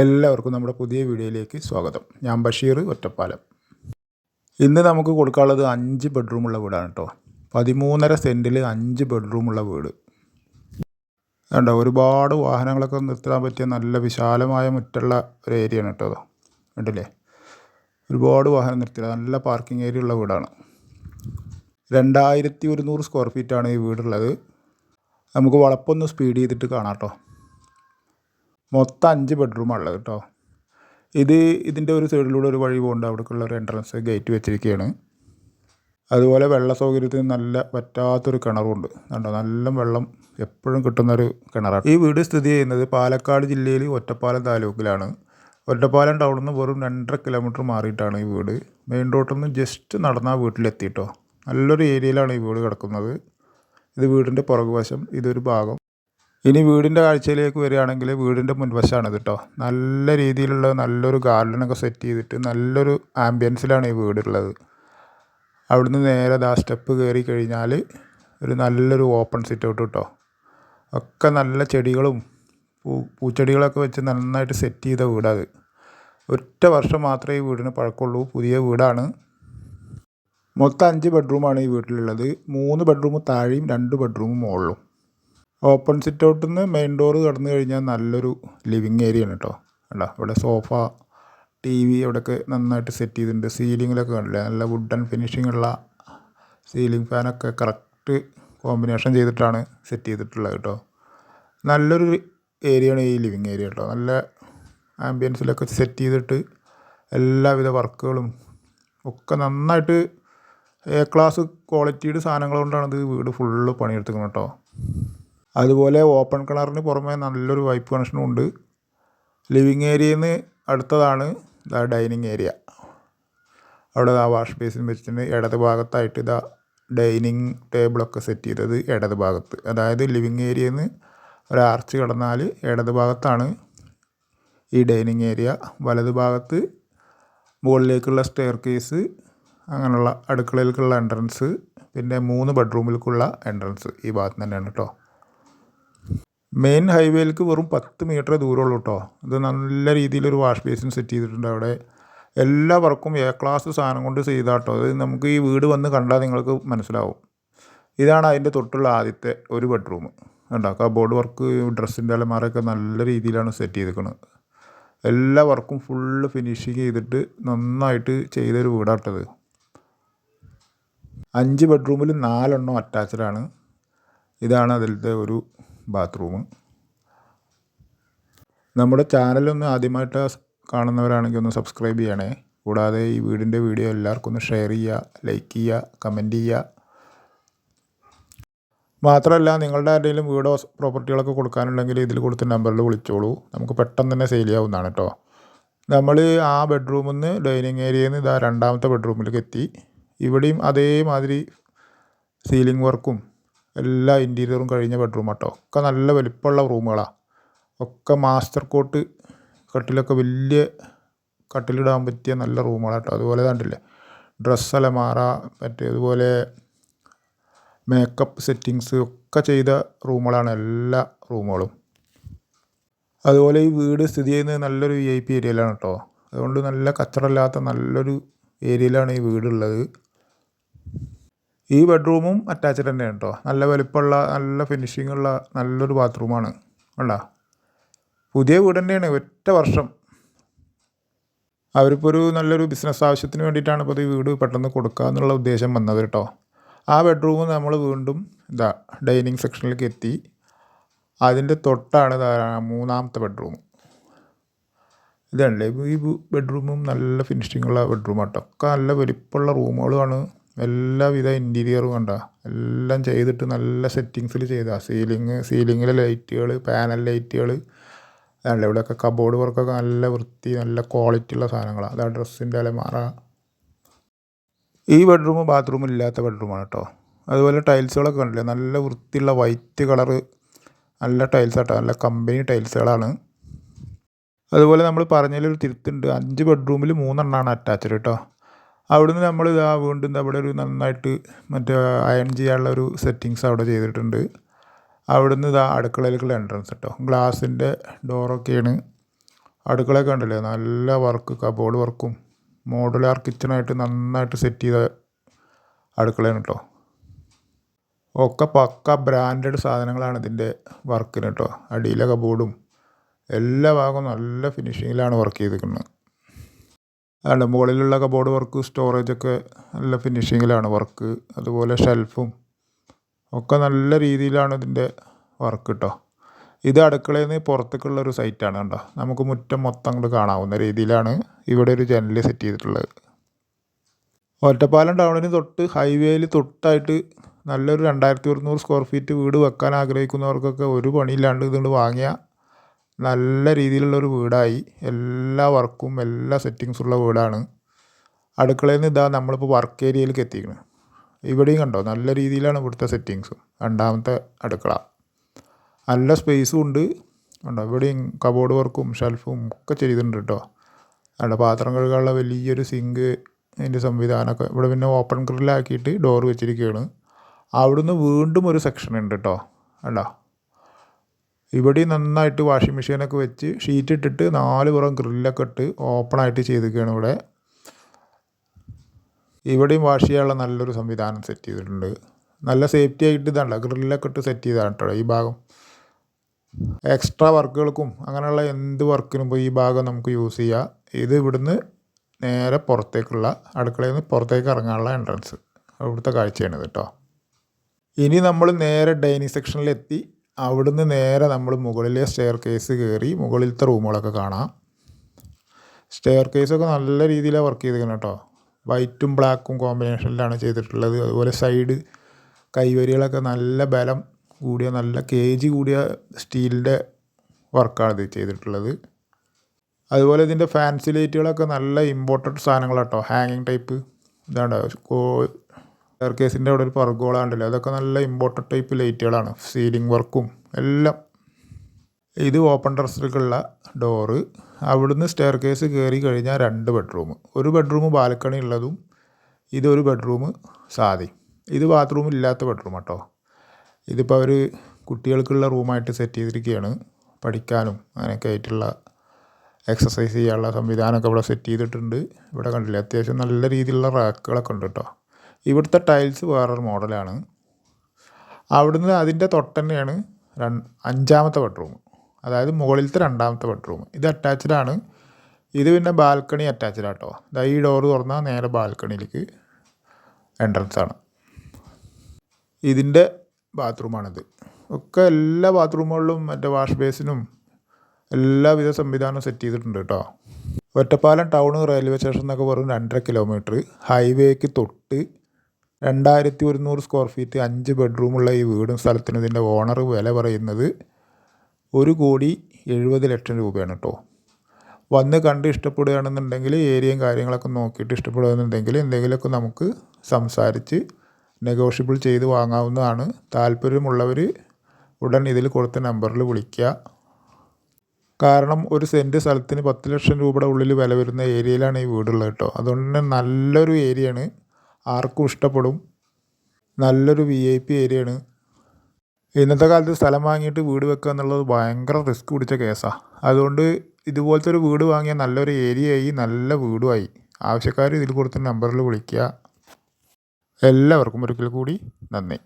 എല്ലാവർക്കും നമ്മുടെ പുതിയ വീഡിയോയിലേക്ക് സ്വാഗതം. ഞാൻ ബഷീർ ഒറ്റപ്പാലം. ഇന്ന് നമുക്ക് കൊടുക്കാനുള്ളത് അഞ്ച് ബെഡ്റൂമുള്ള വീടാണ് കേട്ടോ. പതിമൂന്നര സെന്റിൽ അഞ്ച് ബെഡ്റൂമുള്ള വീട്. കണ്ടോ ഒരുപാട് വാഹനങ്ങളൊക്കെ നിർത്താൻ പറ്റിയ നല്ല വിശാലമായ മുറ്റുള്ള ഒരു ഏരിയ ആണ് കേട്ടോ. കണ്ടില്ലേ? ഒരുപാട് വാഹനം നിർത്തില്ല നല്ല പാർക്കിംഗ് ഏരിയ ഉള്ള വീടാണ്. രണ്ടായിരത്തി ഒരുന്നൂറ് സ്ക്വയർ ഫീറ്റാണ് ഈ വീടുള്ളത്. നമുക്ക് വളപ്പൊന്ന് സ്പീഡ് ചെയ്തിട്ട് കാണാം കേട്ടോ. മൊത്തം അഞ്ച് ബെഡ്റൂമാണ് ഉള്ളത് കേട്ടോ. ഇത് ഇതിന്റെ ഒരു സൈഡിലൂടെ ഒരു വഴി പോകുന്നുണ്ട് അവിടേക്കുള്ള ഒരു എൻട്രൻസ് ഗേറ്റ് വെച്ചിരിക്കുകയാണ് അതുപോലെ വെള്ള സൗകര്യത്തിന് നല്ല പറ്റാത്തൊരു കിണറുണ്ട്. കണ്ടോ? നല്ല വെള്ളം എപ്പോഴും കിട്ടുന്നൊരു കിണറാണ്. ഈ വീട് സ്ഥിതി ചെയ്യുന്നത് പാലക്കാട് ജില്ലയിൽ ഒറ്റപ്പാലം താലൂക്കിലാണ്. ഒറ്റപ്പാലം ടൗണിൽ നിന്ന് വെറും രണ്ടര കിലോമീറ്റർ മാറിയിട്ടാണ് ഈ വീട്. മെയിൻ റോഡിൽ നിന്ന് ജസ്റ്റ് നടന്നാൽ വീട്ടിലെത്തിയിട്ടോ നല്ലൊരു ഏരിയയിലാണ് ഈ വീട് കിടക്കുന്നത്. ഇത് വീടിന്റെ പുറകുവശം. ഇതൊരു ഭാഗം. ഇനി വീടിന്റെ കാഴ്ചയിലേക്ക് വരികയാണെങ്കിൽ വീടിന്റെ മുൻവശമാണിത് കേട്ടോ നല്ല രീതിയിലുള്ള നല്ലൊരു ഗാർഡനൊക്കെ സെറ്റ് ചെയ്തിട്ട് നല്ലൊരു ആംബിയൻസിലാണ് ഈ വീടുള്ളത്. അവിടുന്ന് നേരെ ദാ സ്റ്റെപ്പ് കയറി കഴിഞ്ഞാൽ ഒരു നല്ലൊരു ഓപ്പൺ സിറ്റ് ഔട്ട് കേട്ടോ ഒക്കെ നല്ല ചെടികളും പൂ പൂച്ചെടികളൊക്കെ വെച്ച് നന്നായിട്ട് സെറ്റ് ചെയ്ത വീടാത്. ഒറ്റ വർഷം മാത്രമേ ഈ വീടിന് പഴക്കമുള്ളൂ. പുതിയ വീടാണ്. മൊത്തം അഞ്ച് ബെഡ്റൂമാണ് ഈ വീട്ടിലുള്ളത്. മൂന്ന് ബെഡ്റൂം താഴെയും രണ്ട് ബെഡ്റൂമും മുകളിലും. ഓപ്പൺ സിറ്റ് ഔട്ടിൽ നിന്ന് മെയിൻ ഡോറ് കടന്നു കഴിഞ്ഞാൽ നല്ലൊരു ലിവിങ് ഏരിയ ആണ് കേട്ടോ കണ്ടോ? ഇവിടെ സോഫ ടി വി അവിടെയൊക്കെ നന്നായിട്ട് സെറ്റ് ചെയ്തിട്ടുണ്ട്. സീലിങ്ങിലൊക്കെ കണ്ടില്ലേ? നല്ല വുഡൻ ഫിനിഷിംഗ് ഉള്ള സീലിംഗ് ഫാനൊക്കെ കറക്റ്റ് കോമ്പിനേഷൻ ചെയ്തിട്ടാണ് സെറ്റ് ചെയ്തിട്ടുള്ളത് കേട്ടോ നല്ലൊരു ഏരിയയാണ് ഈ ലിവിങ് ഏരിയ കേട്ടോ നല്ല ആംബിയൻസിലൊക്കെ സെറ്റ് ചെയ്തിട്ട് എല്ലാവിധ വർക്കുകളും ഒക്കെ നന്നായിട്ട് എ ക്ലാസ് ക്വാളിറ്റിയുടെ സാധനങ്ങൾ കൊണ്ടാണ് ഇത് വീട് ഫുള്ള് പണിയെടുത്തിരിക്കുന്നത് കേട്ടോ അതുപോലെ ഓപ്പൺ കിണറിന് പുറമേ നല്ലൊരു വൈപ്പ് കണക്ഷനും ഉണ്ട്. ലിവിങ് ഏരിയയിൽ നിന്ന് അടുത്തതാണ്. ഇതാ ഡൈനിങ് ഏരിയ അവിടെ ആ വാഷ് ബേസിൻ വെച്ചിട്ടുണ്ട്. ഇടത് ഭാഗത്തായിട്ട് ഇതാ ഡൈനിങ് ടേബിളൊക്കെ സെറ്റ് ചെയ്തത് ഇടത് ഭാഗത്ത്. അതായത് ലിവിങ് ഏരിയയിൽ നിന്ന് ഒരു ആർച്ച് കടന്നാൽ ഇടത് ഭാഗത്താണ് ഈ ഡൈനിങ് ഏരിയ വലത് ഭാഗത്ത് മുകളിലേക്കുള്ള സ്റ്റെയർ കേസ് അങ്ങനെയുള്ള അടുക്കളയിലേക്കുള്ള എൻട്രൻസ് പിന്നെ മൂന്ന് ബെഡ്റൂമിലേക്കുള്ള എൻട്രൻസ് ഈ ഭാഗത്ത് തന്നെയാണ് കേട്ടോ മെയിൻ ഹൈവേയിലേക്ക് വെറും പത്ത് മീറ്റർ ദൂരമുള്ളൂ കേട്ടോ ഇത് നല്ല രീതിയിലൊരു വാഷ് ബേസിൻ സെറ്റ് ചെയ്തിട്ടുണ്ട് അവിടെ. എല്ലാ വർക്കും എ ക്ലാസ് സാധനം കൊണ്ട് ചെയ്താട്ടോ അത് നമുക്ക് ഈ വീട് വന്ന് കണ്ടാൽ നിങ്ങൾക്ക് മനസ്സിലാവും. ഇതാണ് അതിന്റെ തൊട്ടുള്ള ആദ്യത്തെ ഒരു ബെഡ്റൂം കണ്ടോ? കബോർഡ് വർക്ക് ഡ്രസ്സിന്റെ അലമാരൊക്കെ നല്ല രീതിയിലാണ് സെറ്റ് ചെയ്തിരിക്കുന്നത്. എല്ലാ വർക്കും ഫുള്ള് ഫിനിഷിങ് ചെയ്തിട്ട് നന്നായിട്ട് ചെയ്തൊരു വീടാട്ടത് അഞ്ച് ബെഡ്റൂമിൽ നാലെണ്ണം അറ്റാച്ച്ഡാണ് ഇതാണ് അതിലത്തെ ഒരു ബാത്റൂം നമ്മുടെ ചാനലൊന്ന് ആദ്യമായിട്ട് കാണുന്നവരാണെങ്കിൽ ഒന്ന് സബ്സ്ക്രൈബ് ചെയ്യണേ. കൂടാതെ ഈ വീടിന്റെ വീഡിയോ എല്ലാവർക്കും ഒന്ന് ഷെയർ ചെയ്യുക ലൈക്ക് ചെയ്യുക കമന്റ് ചെയ്യുക. മാത്രമല്ല നിങ്ങളുടെ ആരുടെയും വീടോ പ്രോപ്പർട്ടികളൊക്കെ കൊടുക്കാനുണ്ടെങ്കിൽ ഇതിൽ കൊടുത്ത നമ്പറിൽ വിളിച്ചോളൂ. നമുക്ക് പെട്ടെന്ന് തന്നെ സെയിൽ ചെയ്യാവുന്നതാണ് കേട്ടോ നമ്മൾ ആ ബെഡ്റൂമിൽ നിന്ന് ഡൈനിങ് ഏരിയയിൽ നിന്ന് ഇതാ രണ്ടാമത്തെ ബെഡ്റൂമിലേക്ക് എത്തി. ഇവിടെയും അതേമാതിരി സീലിംഗ് വർക്കും എല്ലാ ഇന്റീരിയറും കഴിഞ്ഞ ബെഡ്റൂം കേട്ടോ ഒക്കെ നല്ല വലിപ്പമുള്ള റൂമുകളാണ് ഒക്കെ മാസ്റ്റർ കോട്ട് കട്ടിലൊക്കെ വലിയ കട്ടിലിടാൻ പറ്റിയ നല്ല റൂമുകളാണ് കേട്ടോ അതുപോലെ കണ്ടില്ലേ? ഡ്രസ്സ് അലമാറ മറ്റേ അതുപോലെ മേക്കപ്പ് സെറ്റിങ്സ് ഒക്കെ ചെയ്ത റൂമുകളാണ് എല്ലാ റൂമുകളും. അതുപോലെ ഈ വീട് സ്ഥിതി ചെയ്യുന്നത് നല്ലൊരു വി ഐ പി ഏരിയയിലാണ് കേട്ടോ അതുകൊണ്ട് നല്ല കച്ചറല്ലാത്ത നല്ലൊരു ഏരിയയിലാണ് ഈ വീടുള്ളത്. ഈ ബെഡ്റൂമും അറ്റാച്ച്ഡ് തന്നെയാണ് കേട്ടോ നല്ല വലിപ്പമുള്ള നല്ല ഫിനിഷിംഗ് ഉള്ള നല്ലൊരു ബാത്റൂമാണ് കണ്ടോ? പുതിയ വീട് തന്നെയാണ് ഒറ്റ വർഷം. അവരിപ്പോൾ ഒരു നല്ലൊരു ബിസിനസ് ആവശ്യത്തിന് വേണ്ടിയിട്ടാണ് ഇപ്പോൾ ഈ വീട് പെട്ടെന്ന് കൊടുക്കുക എന്നുള്ള ഉദ്ദേശം വന്നത് കേട്ടോ ആ ബെഡ്റൂം നമ്മൾ വീണ്ടും ഇതാ ഡൈനിങ് സെക്ഷനിലേക്ക് എത്തി. അതിന്റെ തൊട്ടാണ് മൂന്നാമത്തെ ബെഡ്റൂം ഇതല്ലേ ഈ ബെഡ്റൂമും നല്ല ഫിനിഷിങ്ങുള്ള ബെഡ്റൂം ആട്ടോ ഒക്കെ നല്ല വലിപ്പമുള്ള റൂമുകളുമാണ് എല്ലാവിധ ഇന്റീരിയറും കണ്ട? എല്ലാം ചെയ്തിട്ട് നല്ല സെറ്റിങ്സിൽ ചെയ്താൽ സീലിങ് സീലിങ്ങിലെ ലൈറ്റുകൾ പാനൽ ലൈറ്റുകൾ അല്ല ഇവിടെയൊക്കെ കബോർഡ് വർക്കൊക്കെ നല്ല വൃത്തി നല്ല ക്വാളിറ്റി ഉള്ള സാധനങ്ങളാണ് അതാ ഡ്രസ്സിന്റെ അലമാറ ഈ ബെഡ്റൂം ബാത്റൂം ഇല്ലാത്ത ബെഡ്റൂമാണ് കേട്ടോ അതുപോലെ ടൈൽസുകളൊക്കെ കണ്ടില്ലേ? നല്ല വൃത്തിയുള്ള വൈറ്റ് കളറ് നല്ല ടൈൽസ് കേട്ടോ നല്ല കമ്പനി ടൈൽസുകളാണ് അതുപോലെ നമ്മൾ പറഞ്ഞതിലൊരു തിരുത്തുണ്ട്. അഞ്ച് ബെഡ്റൂമിൽ മൂന്നെണ്ണമാണ് അറ്റാച്ച്ഡ് കേട്ടോ അവിടുന്ന് നമ്മൾ ഇതാ വീണ്ടും അവിടെ ഒരു നന്നായിട്ട് മറ്റേ അയൺ ചെയ്യാനുള്ള ഒരു സെറ്റിങ്സ് അവിടെ ചെയ്തിട്ടുണ്ട്. അവിടുന്ന് ഇതാ അടുക്കളയിലേക്കുള്ള എൻട്രൻസ് കേട്ടോ ഗ്ലാസിന്റെ ഡോറൊക്കെയാണ് അടുക്കളയൊക്കെ ഉണ്ടല്ലേ നല്ല വർക്ക് കബോർഡ് വർക്കും മോഡുലാർ കിച്ചണായിട്ട് നന്നായിട്ട് സെറ്റ് ചെയ്ത അടുക്കളയാണ് കേട്ടോ ഒക്കെ പക്ക ബ്രാൻഡഡ് സാധനങ്ങളാണ് ഇതിന്റെ വർക്കിന് കേട്ടോ അടിയിലെ കബോർഡും എല്ലാ ഭാഗവും നല്ല ഫിനിഷിങ്ങിലാണ് വർക്ക് ചെയ്തിരിക്കുന്നത്. അതുകൊണ്ട് മുകളിലുള്ള കബോർഡ് വർക്ക് സ്റ്റോറേജൊക്കെ നല്ല ഫിനിഷിങ്ങിലാണ് വർക്ക് അതുപോലെ ഷെൽഫും ഒക്കെ നല്ല രീതിയിലാണ് ഇതിന്റെ വർക്ക് കേട്ടോ ഇത് അടുക്കളയിൽ നിന്ന് പുറത്തേക്കുള്ള ഒരു സൈറ്റാണ് കേട്ടോ നമുക്ക് മുറ്റം മൊത്തം അങ്ങോട്ട് കാണാവുന്ന രീതിയിലാണ് ഇവിടെ ഒരു ജനൽ സെറ്റ് ചെയ്തിട്ടുള്ളത്. ഒറ്റപ്പാലം ടൗണിന് തൊട്ട് ഹൈവേയിൽ തൊട്ടായിട്ട് നല്ലൊരു രണ്ടായിരത്തി ഒരുന്നൂറ് സ്ക്വയർ ഫീറ്റ് വീട് വെക്കാൻ ആഗ്രഹിക്കുന്നവർക്കൊക്കെ ഒരു പണിയില്ലാണ്ട് ഇതുകൊണ്ട് വാങ്ങിയ നല്ല രീതിയിലുള്ള ഒരു വീടായി. എല്ലാ വർക്കും എല്ലാ സെറ്റിങ്സും ഉള്ള വീടാണ്. അടുക്കളയിൽ നിന്ന് ഇതാ നമ്മളിപ്പോൾ വർക്ക് ഏരിയയിലേക്ക് എത്തിക്കണം. ഇവിടെയും കണ്ടോ? നല്ല രീതിയിലാണ് ഇവിടുത്തെ സെറ്റിങ്സും രണ്ടാമത്തെ അടുക്കള. നല്ല സ്പേസും ഉണ്ട്. കണ്ടോ? ഇവിടെയും കബോർഡ് വർക്കും ഷെൽഫും ഒക്കെ ചെയ്തിട്ടുണ്ട് കേട്ടോ. അവിടെ പാത്രം കഴുകാനുള്ള വലിയൊരു സിങ്ക് അതിന്റെ സംവിധാനമൊക്കെ ഇവിടെ പിന്നെ ഓപ്പൺ ഗ്രില്ലാക്കിയിട്ട് ഡോർ വെച്ചിരിക്കുകയാണ് അവിടുന്ന് വീണ്ടും ഒരു സെക്ഷൻ ഉണ്ട് കേട്ടോ. കണ്ടോ ഇവിടെ നന്നായിട്ട് വാഷിംഗ് മെഷീനൊക്കെ വെച്ച് ഷീറ്റ് ഇട്ടിട്ട് നാല് പുറം ഗ്രില്ലൊക്കെ ഇട്ട് ഓപ്പണായിട്ട് ചെയ്തിരിക്കുകയാണ് ഇവിടെ. ഇവിടെയും വാഷ് ചെയ്യാനുള്ള നല്ലൊരു സംവിധാനം സെറ്റ് ചെയ്തിട്ടുണ്ട്. നല്ല സേഫ്റ്റി ആയിട്ട് ഇതാണല്ലോ ഗ്രില്ലൊക്കെ ഇട്ട് സെറ്റ് ചെയ്താണ് കേട്ടോ ഈ ഭാഗം. എക്സ്ട്രാ വർക്കുകൾക്കും അങ്ങനെയുള്ള എന്ത് വർക്കിനും ഇപ്പോൾ ഈ ഭാഗം നമുക്ക് യൂസ് ചെയ്യാം. ഇത് ഇവിടുന്ന് നേരെ പുറത്തേക്കുള്ള അടുക്കളയിൽ നിന്ന് പുറത്തേക്ക് ഇറങ്ങാനുള്ള എൻട്രൻസ് അവിടുത്തെ കാഴ്ചയാണ് കേട്ടോ. ഇനി നമ്മൾ നേരെ ഡൈനിങ് സെക്ഷനിലെത്തി അവിടുന്ന് നേരെ നമ്മൾ മുകളിലെ സ്റ്റെയർ കേസ് കയറി മുകളിലത്തെ റൂമുകളൊക്കെ കാണാം. സ്റ്റെയർ കേസൊക്കെ നല്ല രീതിയിലാണ് വർക്ക് ചെയ്തിരിക്കുന്നത് കേട്ടോ. വൈറ്റും ബ്ലാക്കും കോമ്പിനേഷനിലാണ് ചെയ്തിട്ടുള്ളത്. അതുപോലെ സൈഡ് കൈവരികളൊക്കെ നല്ല ബലം കൂടിയ നല്ല കെ ജി കൂടിയ സ്റ്റീലിന്റെ വർക്കാണ് ഇത് ചെയ്തിട്ടുള്ളത്. അതുപോലെ ഇതിന്റെ ഫാൻസി ലൈറ്റുകളൊക്കെ നല്ല ഇമ്പോർട്ടന്റ് സാധനങ്ങളാണ് കേട്ടോ. ഹാങ്ങിങ് ടൈപ്പ് ഇതാണ്ട് കോ കേസിന്റെ അവിടെ ഒരു പർഗോളാണ്ടല്ലോ അതൊക്കെ നല്ല ഇമ്പോർട്ടന്റ് ടൈപ്പ് ലൈറ്റുകളാണ്. സീലിംഗ് വർക്കും എല്ലാം. ഇത് ഓപ്പൺ ടെറസിലേക്കുള്ള ഡോറ് അവിടുന്ന് സ്റ്റെയർ കേസ് കയറി കഴിഞ്ഞാൽ രണ്ട് ബെഡ്റൂം ഒരു ബെഡ്റൂം ബാൽക്കണി ഉള്ളതും ഇതൊരു ബെഡ്റൂം സാധി. ഇത് ബാത്റൂം ഇല്ലാത്ത ബെഡ്റൂം കേട്ടോ ഇതിപ്പോൾ അവർ കുട്ടികൾക്കുള്ള റൂമായിട്ട് സെറ്റ് ചെയ്തിരിക്കുകയാണ്. പഠിക്കാനും അങ്ങനെയൊക്കെ ആയിട്ടുള്ള എക്സസൈസ് ചെയ്യാനുള്ള സംവിധാനമൊക്കെ ഇവിടെ സെറ്റ് ചെയ്തിട്ടുണ്ട്. ഇവിടെ കണ്ടില്ലേ? അത്യാവശ്യം നല്ല രീതിയിലുള്ള റാക്കുകളൊക്കെ ഉണ്ട് കേട്ടോ. ഇവിടുത്തെ ടൈൽസ് വേറൊരു മോഡലാണ് അവിടുന്ന് അതിന്റെ തൊട്ട് തന്നെയാണ് അഞ്ചാമത്തെ ബെഡ്റൂം അതായത് മുകളിലത്തെ രണ്ടാമത്തെ ബെഡ്റൂം ഇത് അറ്റാച്ച്ഡ് ആണ്. ഇത് പിന്നെ ബാൽക്കണി അറ്റാച്ച്ഡ് ആട്ടോ. ഇതാ ഈ ഡോറ് തുറന്നാൽ നേരെ ബാൽക്കണിയിലേക്ക് എൻട്രൻസ് ആണ്. ഇതിന്റെ ബാത്റൂമാണിത് ഒക്കെ എല്ലാ ബാത്റൂമുകളിലും മറ്റേ വാഷ് ബേസിനും എല്ലാവിധ സംവിധാനവും സെറ്റ് ചെയ്തിട്ടുണ്ട് കേട്ടോ. ഒറ്റപ്പാലം ടൗൺ റെയിൽവേ സ്റ്റേഷൻ എന്നൊക്കെ പറഞ്ഞ് രണ്ടര കിലോമീറ്റർ ഹൈവേക്ക് തൊട്ട് രണ്ടായിരത്തി ഒരുന്നൂറ് സ്ക്വയർ ഫീറ്റ് അഞ്ച് ബെഡ്റൂമുള്ള ഈ വീടും സ്ഥലത്തിനും ഇതിന്റെ ഓണർ വില പറയുന്നത് ഒരു കോടി എഴുപത് ലക്ഷം രൂപയാണ് കേട്ടോ. വന്ന് കണ്ട് ഇഷ്ടപ്പെടുകയാണെന്നുണ്ടെങ്കിൽ ഏരിയയും കാര്യങ്ങളൊക്കെ നോക്കിയിട്ട് ഇഷ്ടപ്പെടുകയാണെന്നുണ്ടെങ്കിൽ എന്തെങ്കിലുമൊക്കെ നമുക്ക് സംസാരിച്ച് നെഗോഷ്യബിൾ ചെയ്ത് വാങ്ങാവുന്നതാണ്. താല്പര്യമുള്ളവർ ഉടൻ ഇതിൽ കൊടുത്ത നമ്പറിൽ വിളിക്കുക. കാരണം ഒരു സെന്റ് സ്ഥലത്തിന് പത്ത് ലക്ഷം രൂപയുടെ ഉള്ളിൽ വില വരുന്ന ഏരിയയിലാണ് ഈ വീടുള്ളത് കേട്ടോ. അതുകൊണ്ട് തന്നെ നല്ലൊരു ഏരിയയാണ്. ആർക്കും ഇഷ്ടപ്പെടും. നല്ലൊരു വി ഐ പി ഏരിയയാണ് ഇന്നത്തെ കാലത്ത് സ്ഥലം വാങ്ങിയിട്ട് വീട് വെക്കുക എന്നുള്ളത് ഭയങ്കര റിസ്ക് പിടിച്ച കേസാണ് അതുകൊണ്ട് ഇതുപോലത്തെ ഒരു വീട് വാങ്ങിയാൽ നല്ലൊരു ഏരിയയായി നല്ല വീടുമായി ആവശ്യക്കാർ ഇതിൽ കൊടുത്ത നമ്പറിൽ വിളിക്കുക. എല്ലാവർക്കും ഒരിക്കൽ കൂടി നന്ദി.